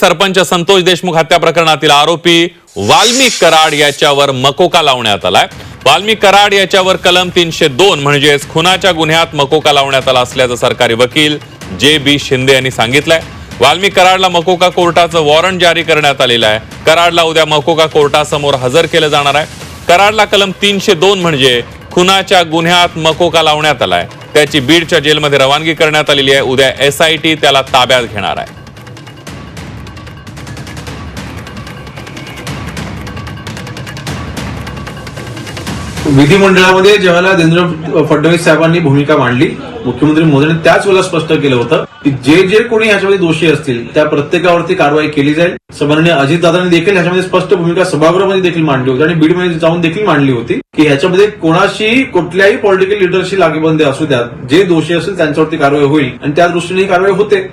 सरपंच संतोष देशमुख हत्या प्रकरणातील आरोपी वाल्मिक कराड याच्यावर मकोका लावण्यात आलाय. वाल्मिक कराड याच्यावर कलम तीनशे दोन म्हणजेच खुनाच्या गुन्ह्यात मकोका लावण्यात आला असल्याचं सरकारी वकील जे बी शिंदे यांनी सांगितलंय. वाल्मिक कराडला मकोका कोर्टाचं वॉरंट जारी करण्यात आलेलं आहे. कराडला उद्या मकोका कोर्टासमोर हजर केलं जाणार आहे. कराडला कलम तीनशे दोन म्हणजे खुनाच्या गुन्ह्यात मकोका लावण्यात आलाय. त्याची बीडच्या जेलमध्ये रवानगी करण्यात आलेली आहे. उद्या एसआयटी त्याला ताब्यात घेणार आहे. विधिमंडळामध्ये ज्यावेळेला देवेंद्र फडणवीस साहेबांनी भूमिका मांडली. मुख्यमंत्री मोदींनी त्याच वेळेला स्पष्ट केलं होतं की जे जे कोणी ह्याच्यामध्ये दोषी असतील त्या प्रत्येकावरती कारवाई केली जाईल. सन्माननीय अजितदादांनी देखील ह्याच्यामध्ये स्पष्ट भूमिका सभागृहामध्ये देखील मांडली होती आणि बीडमध्ये जाऊन देखील मांडली होती की ह्याच्यामध्ये कोणाशी कुठल्याही पॉलिटिकल लिडरशी लागेबंदी असू द्यात. जे दोषी असेल त्यांच्यावरती कारवाई होईल आणि त्या दृष्टीने ही कारवाई होते.